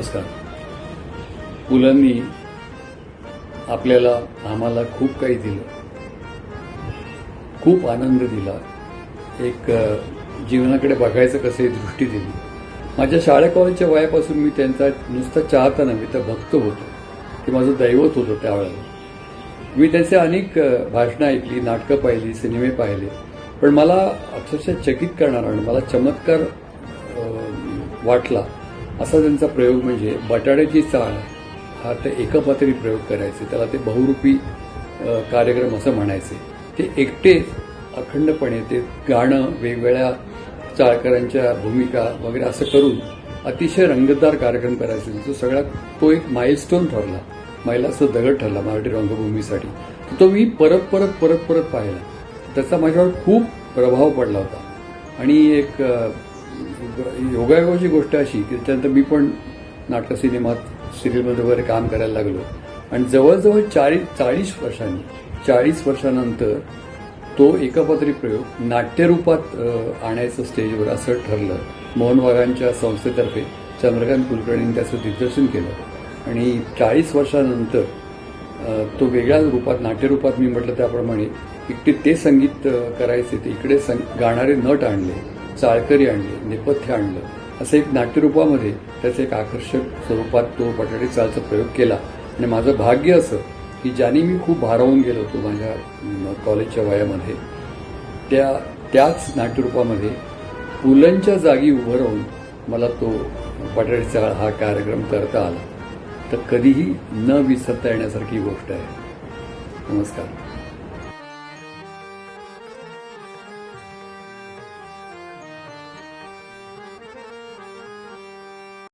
नमस्कार. पुलांनी आपल्याला आम्हाला खूप काही दिलं. खूप आनंद दिला. एक जीवनाकडे बघायचं कसं दृष्टी दिली. माझ्या शाळा कॉलेजच्या वयापासून मी त्यांचा नुसता चाहता नव्हे तर भक्त होतो. ते माझं दैवत होतं त्यावेळेला. मी त्यांचे अनेक भाषणं ऐकली नाटकं पाहिली सिनेमे पाहिले. पण मला अक्षरशः चकित करणारा आणि मला चमत्कार वाटला. असा त्यांचा प्रयोग म्हणजे बटाट्याची चाळ हा ते एकपात्री प्रयोग करायचे. त्याला ते बहुरूपी कार्यक्रम असं म्हणायचे. ते एकटेच अखंडपणे ते गाणं वेगवेगळ्या चाळकरांच्या भूमिका वगैरे असं करून अतिशय रंगतदार कार्यक्रम करायचे. तो सगळ्यात तो एक माइलस्टोन ठरला. मैलाचा दगड ठरला मराठी रंगभूमीसाठी. तो मी परत परत परत परत पाहिला. त्याचा माझ्यावर खूप प्रभाव पडला होता. आणि एक योगायोगाची गोष्ट अशी की त्यानंतर मी पण नाटक सिनेमात सिरियलमध्ये वगैरे काम करायला लागलो. आणि जवळजवळ चाळीस चाळीस वर्षांनी चाळीस वर्षानंतर तो एकपात्री प्रयोग नाट्यरूपात आणायचं स्टेजवर असं ठरलं. मोहन वाघांच्या संस्थेतर्फे चंद्रकांत कुलकर्णींनी त्याचं दिग्दर्शन केलं. आणि चाळीस वर्षानंतर तो वेगळ्या रूपात नाट्यरूपात मी म्हटलं त्याप्रमाणे इकडे ते संगीत करायचे ते इकडे संग गाणारे नट आणले. चाळकरी आणले नेपथ्य आणलं. असं एक नाट्यरूपामध्ये त्याचं एक आकर्षक स्वरूपात तो बटाटे चाळचा प्रयोग केला. आणि माझं भाग्य असं की ज्याने मी खूप भारावून गेलो होतो माझ्या कॉलेजच्या वयामध्ये. त्या त्याच नाट्यरूपामध्ये पुलंच्या जागी उभं राहून मला तो बटाटे चाळ हा कार्यक्रम करता आला. तर कधीही न विसरता येण्यासारखी गोष्ट आहे. नमस्कार.